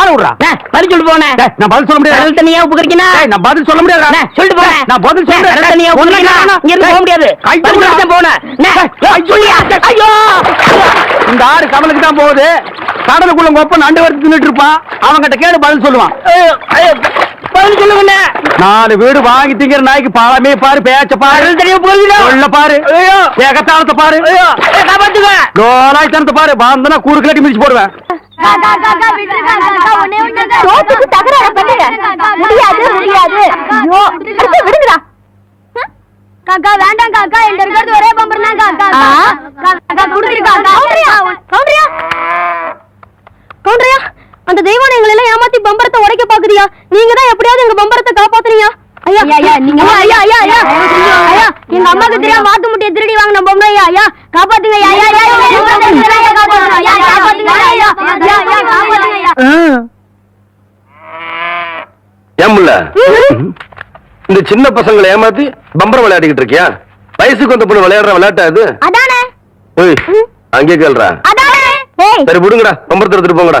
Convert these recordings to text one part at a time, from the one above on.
ஆள விடுறா. பதில் சொல்லிட்டு போனேன் நான் பதில் சொல்ல முடியாது? கடல் தண்ணியா உப்பு கறிக்கினா நான் பதில் சொல்ல முடியாது? சொல்லிட்டு போறேன். நான் பதில் சொல்றேன் கடல் தண்ணியா உப்பு கறிக்கினா இங்க போக முடியாது. கை பதில் தூக்குடா. சொல்லிட்டு போனேன்? ஐயோ! இந்த ஆறு கமலுக்கு தான் போகுது. கடலுக்குள்ள கொப்ப நண்டு வறுத்து தின்னுட்டு இருப்பான். அவன்கிட்ட கேடு பதில் சொல்லுவான். பதில் நாலு வீடு வாங்கி திங்கிற நாய்க்கு பாலமே பாரு பேச்ச பாரு. கறிக்கினா சொல்ல பாரு. ஏகத்தாளத்தை பாரு. லோலாய்த்தனத்தை பாரு. பாந்தனா கூறு கிளட்டி மிதிச்சு போடுவேன். சோத்துக்கு தகராறு பண்ணுங்க முடியாது முடியாது. ஐயோ. அடுத்து விடுங்கடா. காக்கா வேண்டாம் காக்கா. என்கிட்ட இருக்கிறது ஒரே பம்பர் தான் காக்கா. ஆ? காக்கா குடுத்துருக்கா கவுண்டரியா கவுண்டரியா கவுண்டரியா அந்த தெய்வம் பம்பரத்தை உடைக்க பாக்குறியா நீங்க தான் எப்படியாவது எங்க பம்பரத்தை காப்பாத்துறீங்க ஐயா ஐயா, நீங்க ஐயா ஐயா ஐயா ஐயா ஐயா எங்க அம்மாக்கு தெரியாம மாட்டு முட்டைய திருடி வாங்கின பொம்மை ஐயா ஐயா காப்பாத்துங்க ஐயா ஐயா ஐயா ஐயா, ஐயா, காப்பாத்துங்க ஐயா காப்பாத்துங்க ஐயா ஐயா ஐயா, ஐயா, காப்பாத்துங்க ஐயா ஏமுல்ல இந்த சின்ன பசங்களை ஏமாத்தி பம்பரம் விளையாடிக்கிட்டு இருக்கியா வயசுக்கு வந்த பொண்ணு விளையாடுற விளையாட்டா அதானே ஓய் அங்கே கேள்றா சரி விடுங்கடா பம்பரத்தை எடுத்துட்டு போங்கடா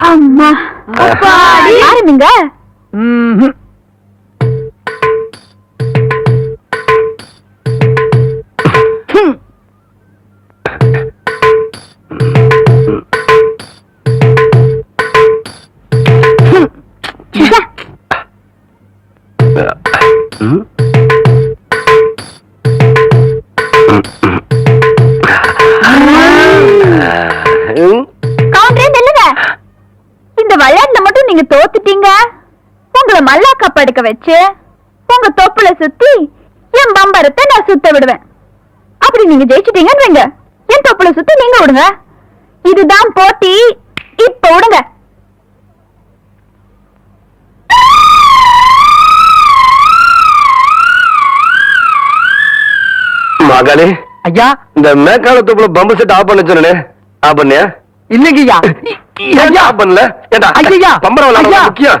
அம்மா. ஆரம்பிங்க படுக்க வச்சு உங்க தொப்புல சுத்தி என் பம்பரத்தை நான் சுத்த விடுவேன். அப்படி நீங்க ஜெயிச்சிட்டீங்கன்னு வைங்க. என் தொப்புல சுத்தி நீங்க விடுங்க. இதுதான் போட்டி. இப்ப விடுங்க. மகளே ஐயா. இந்த மேற்காலத்துக்குள்ள பம்பு செட் ஆஃப் பண்ண சொன்னே ஆஃப் பண்ணியா? இல்லைங்க ஐயா. ஆஃப் பண்ணல? ஏண்டா ஐயா. பம்பரம். முக்கியம்.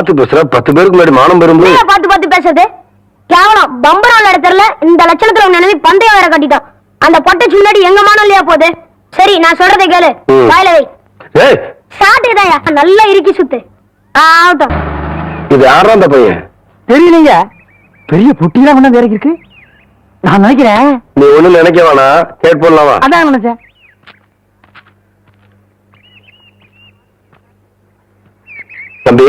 பாத்து பேசுற. பத்து பேருக்கு முன்னாடி மானம் பெறும்போது பார்த்து பார்த்து பேசுறது? கேவலம். பம்பரம் விளையாட தெரியல. இந்த லட்சணத்துல உன் நினைவு பந்தயம் வேற கட்டிட்டோம் அந்த பொட்டைச்சு முன்னாடி எங்க மானம் இல்லையா போகுது? சரி நான் சொல்றதை கேளு. வாயில வை. நல்லா இறுக்கி சுத்து. ஆகட்டும். இது யாரா அந்த பையன்? தெரியலீங்க. பெரிய புட்டிலாம் ஒண்ணு வேற இருக்கு. நான் நினைக்கிறேன். நீ ஒண்ணும் நினைக்க வேணாம். கேட் போடலாமா அதான் நினைச்சேன். தம்பி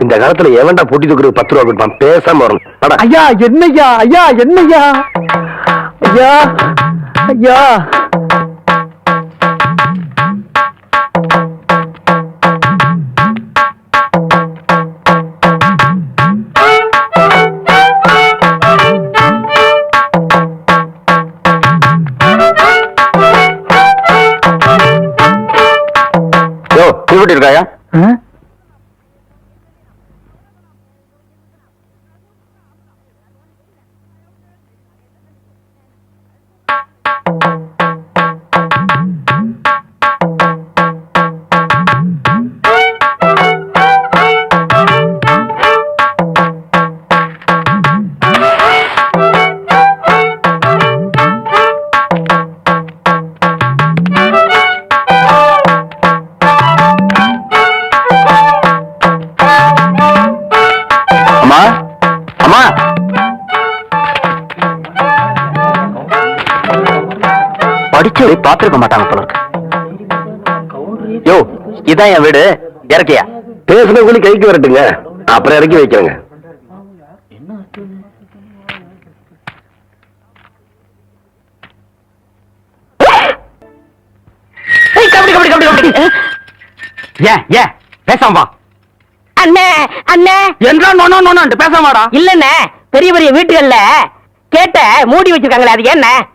இந்த காலத்துல எவன்டா பொட்டி தூக்குறது பத்து ரூபா கொடுப்பான்? பேசாம வரணும். ஐயா என்னய்யா ஐயா என்னய்யா? ஐயா ஐயா. இருக்காயா படிச்சவரை பார்த்திருக்க மாட்டாங்க போல இருக்கு. யோ இதான் என் வீடு. இறக்கியா? பேசுன கூலி கைக்கு வரட்டுங்க. அப்புறம் இறக்கி வைக்கிறேங்க. ஏய், கபடி கபடி கபடி கபடி. ஏன் ஏன் பேசாம வா. அண்ணே அண்ணே. என்றா நோனோ நோனோன்ட்டு பேசாம வாடா. இல்லண்ணே பெரிய பெரிய வீட்டுகள்ல கேட்ட மூடி வச்சிருக்காங்களே அது என்ன?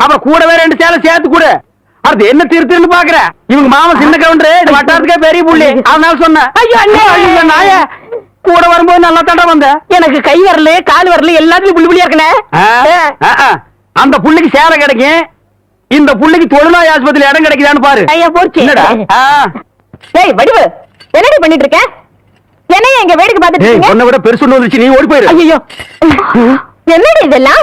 அப்புறம் கூடவே ரெண்டு சேலை சேர்த்து கூட. அடுத்து என்ன திருத்துன்னு பாக்குற? இவங்க மாமா சின்ன கவுண்டரு இந்த வட்டாரத்துக்கே பெரிய புள்ளி. அதனால சொன்னேன் ஐயோ, அண்ணே. ஐயோ, நாய! கூட வரும்போது நல்லா தாண்டா வந்த. எனக்கு கை வரல கால் வரல எல்லாத்துலயும் புள்ளி புள்ளியா இருக்கனே. அந்த புள்ளிக்கு சேலை கிடைக்கும். இந்த புள்ளிக்கு தொழுநோய் ஆஸ்பத்திரி இடம் கிடைக்குதான்னு பாரு. ஐயா போச்சு. ஏய் வடிவு என்னடி பண்ணிட்டு இருக்க என்னைய எங்க வேடிக்கை பார்த்துட்டு இருக்கீங்க? உன்னை விட பெருசு ஒண்ணு வந்துச்சு நீ ஓடி போயிரு. ஐயோ என்னடி இதெல்லாம்?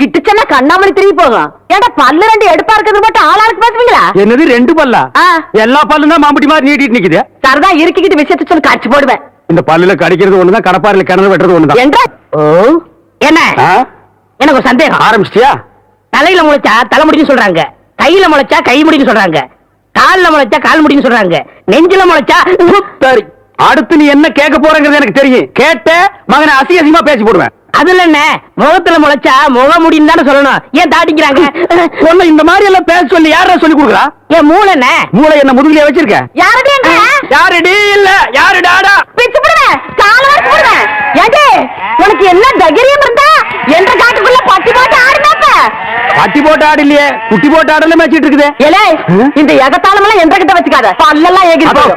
கிட்டுச்சன்னா கண்ணாமணி திரும்பி போகும். ஏன்டா பல்லு ரெண்டு எடுப்பா இருக்கிறது மட்டும் ஆளாளுக்கு பேசுவீங்களா என்னது ரெண்டு பல்லா. எல்லா பல்லும் தான் மாம்பட்டி மாதிரி நீட்டிட்டு நிக்குது. சரதா இருக்கிக்கிட்டு விஷயத்த சொல்லி காட்சி போடுவேன். இந்த பல்லுல கடிக்கிறது ஒண்ணுதான் கடப்பாரில கிணறு வெட்டுறது ஒண்ணுதான். என்ன? எனக்கு ஒரு சந்தேகம். ஆரம்பிச்சிட்டியா? தலையில முளைச்சா தலைமுடின்னு சொல்றாங்க. கையில முளைச்சா கை முடின்னு சொல்றாங்க. கால்ல முளைச்சா கால் முடின்னு சொல்றாங்க. நெஞ்சில முளைச்சா சரி. அடுத்து நீ என்ன கேட்க போறங்கிறது எனக்கு தெரியும். கேட்ட மகனை அசிங்க அசிங்கமா பேசி போடுவேன். அதுல என்ன? முகத்துல முளைச்சா முக முடின்னு தானே சொல்லணும். ஏன் தாட்டிக்கிறாங்க? ஒண்ணு இந்த மாதிரி எல்லாம் பேச சொல்லி யாரா சொல்லி கொடுக்குறா? என் மூளை என்ன? மூளை என்ன முதுகுலயே வச்சிருக்க? யாரடி யாருடி? இல்ல யாரு டாடா பிச்சு போடுவேன் கால வரைக்கும் போடுவேன் ஏண்டே உனக்கு என்ன தைரியம் இருந்தா? என்ற காட்டுக்குள்ள பட்டி போட்டு ஆடுனாப்ப பட்டி போட்டு ஆடு இல்லையே குட்டி போட்டு ஆடல மேய்ச்சிட்டு இருக்குது. ஏலே? இந்த எகத்தாளம் எல்லாம் என்ற கிட்ட வச்சுக்காத. பல்லெல்லாம் ஏகிட்டு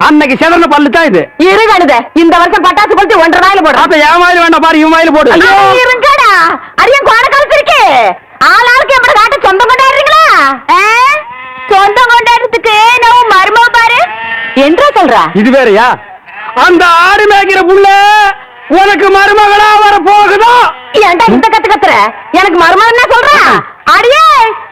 அன்னைக்கு செதறன பல்லு தான் இது. இரு கழுத இந்த வருஷம் பட்டாசு கொளுத்தி ஒன்றரை நாயில போடுறோம் அப்ப என் வாயில வேண்டாம் பாரு இவன் வாயில போடு. இருங்கடா. அரியன் கோண கழுத்து இருக்கு ஆளாளுக்கு எப்படி காட்ட சொந்தம் கொண்டாடுறீங்களா? சொந்தம் கொண்டாடுறதுக்கு நம்ம மருமக பாரு. என்றா சொல்றா? இது வேறயா? அந்த ஆடு மேய்க்கிற புள்ள உனக்கு மருமகளா வர போகுதா ஏன்டா இந்த கத்து கத்துற? எனக்கு மருமகன் என்ன சொல்றா அடியே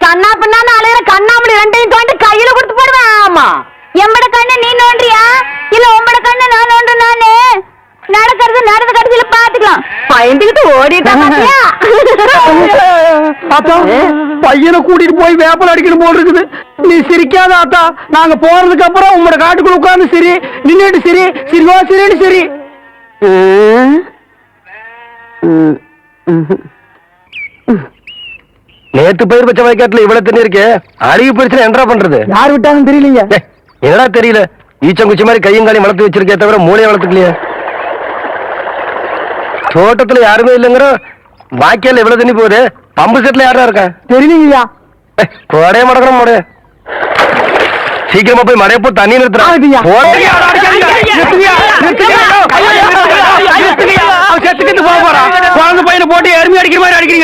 கண்ணா பின்னான்னு அலையிற கண்ணாமணி ரெண்டையும் தோண்டி கையில கொடுத்து போடுவேன். ஆமா. எம்பட கண்ணு நீ நோண்டியா? இல்ல உம்பட கண்ணு நான் நோண்டு நானு நடக்கிறது நடந்த கடைசியில பாத்துக்கலாம். பயந்துகிட்டு ஓடிட்டா பையனை கூட்டிட்டு போய் வேப்பல் அடிக்கணும் போல் இருக்குது. நீ சிரிக்காத ஆத்தா. நாங்க போறதுக்கு அப்புறம் உங்களோட காட்டுக்குள்ள உட்கார்ந்து சரி நின்னுட்டு சரி சிரிவா சரின்னு சரி. நேத்து பயிர் பச்சை வயக்காட்டுல இவ்வளவு தண்ணி இருக்கு அருகி பிரச்சனை என்னடா பண்றது யார் விட்டாங்கன்னு தெரியலீங்க என்னடா தெரியல ஈச்சங்குச்சி மாதிரி கையும் காலையும் வளர்த்து வச்சிருக்கே தவிர மூளையை வளர்த்துக்கலையே தோட்டத்துல யாருமே இல்லைங்கிற வாய்க்கால இவ்வளவு தண்ணி போகுது பம்பு செட்ல யாரா இருக்கா தெரியலீங்கய்யா கோடையே மடக்கணும் மடைய சீக்கிரமா போய் மடைய போ தண்ணி ஆகுதுய்யா. நிறுத்துறா ஓடுங்கய்யா, அடிக்காதீங்க. நிறுத்துங்கய்யா, நிறுத்துங்கய்யா. நிறுத்துங்கய்யா. அவன் செத்துக்கிட்டு போக போறான். குழந்தை பையனை போட்டு எருமை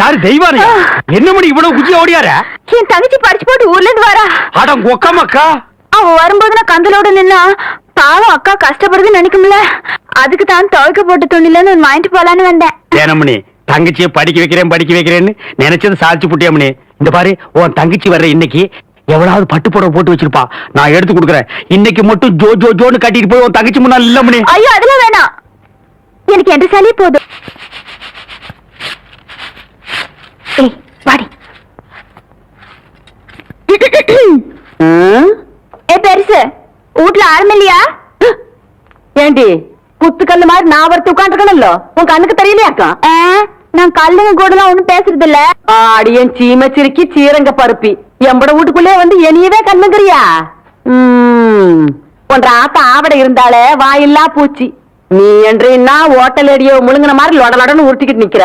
யாரு தெய்வானியா என்ன மணி இவ்வளவு குச்சி ஓடியார? என் தங்கச்சி படிச்சு போட்டு ஊர்ல இருந்து வரா அட கொக்கமக்கா அவ வரும்போது நான் கந்தலோட நின்னா பாவம் அக்கா கஷ்டப்படுதுன்னு நினைக்கும்ல. அதுக்கு தான் துவைக்க போட்டு துணிலன்னு ஒன்னு வாங்கிட்டு போலான்னு வந்தேன். ஏனமணி தங்கச்சியை படிக்க வைக்கிறேன் படிக்க வைக்கிறேன்னு நினைச்சது சாதிச்சு புட்டியாமணி இந்த பாரு உன் தங்கச்சி வர்ற இன்னைக்கு எவ்வளவு பட்டு புடவை போட்டு வச்சிருப்பா. நான் எடுத்து கொடுக்குறேன். இன்னைக்கு மட்டும் ஜோ ஜோ ஜோன்னு கட்டிட்டு போய் உன் தங்கச்சி முன்னாள் இல்ல மணி. ஐயோ அதெல்லாம் வேணாம். எனக்கு எந்த சளி போதும். ஏய் வாடி. ஏ பெருசு வீட்ல ஆளும் இல்லையா? ஏண்டி குத்துக்கல்லு மாதிரி நான் ஒருத்தி உட்காந்துருக்கணும்ல உன் கண்ணுக்கு தெரியலையாக்கா நான் கல்லுங்க கூடலாம் ஒண்ணும் பேசுறது இல்ல ஆடியன் சீரங்க பருப்பி. எம்பட வீட்டுக்குள்ளே வந்து என்னையவே கண்ணுங்கிறியா? உம் உன்ற ஆத்த ஆவடை இருந்தாலே வாயில்லா பூச்சி. நீ என்றா ஓட்டல் அடியோ முழுங்கின மாதிரி லொடலொடன்னு உருட்டிக்கிட்டு நிக்கிற.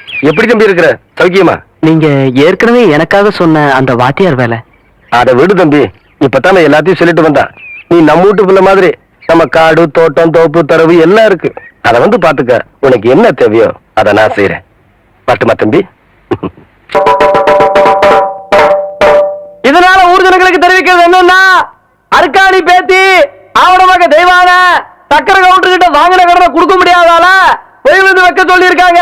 எப்படி தம்பி இருக்கிற? சௌக்கியமா? நீங்க ஏற்கனவே எனக்காக சொன்ன அந்த வாத்தியார் வேலை. அத விடு தம்பி. இப்பதான் எல்லாத்தையும் சொல்லிட்டு வந்தான். நீ நம்ம வீட்டு பிள்ளை மாதிரி நம்ம காடு தோட்டம் தோப்பு தரவு எல்லாம் இருக்கு. அத வந்து பாத்துக்க. உனக்கு என்ன தேவையோ அத நான் செய்யறேன் பட்டுமா தம்பி? இதனால ஊர்ஜனங்களுக்கு தெரிவிக்கிறது என்னன்னா அருக்காணி பேத்தி ஆவணமாக தெய்வான சக்கர கவுண்டர் கிட்ட வாங்கின கடனை கொடுக்க முடியாதால போய் வந்து வைக்க சொல்லி இருக்காங்க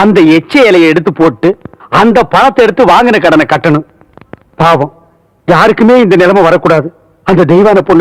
அந்த எச்ச இலையை எடுத்து போட்டு அந்த பணத்தை எடுத்து வாங்கின கடனை கட்டணும். பாவம். யாருக்குமே இந்த நிலைமை வரக்கூடாது. அந்த தெய்வான பொண்ணு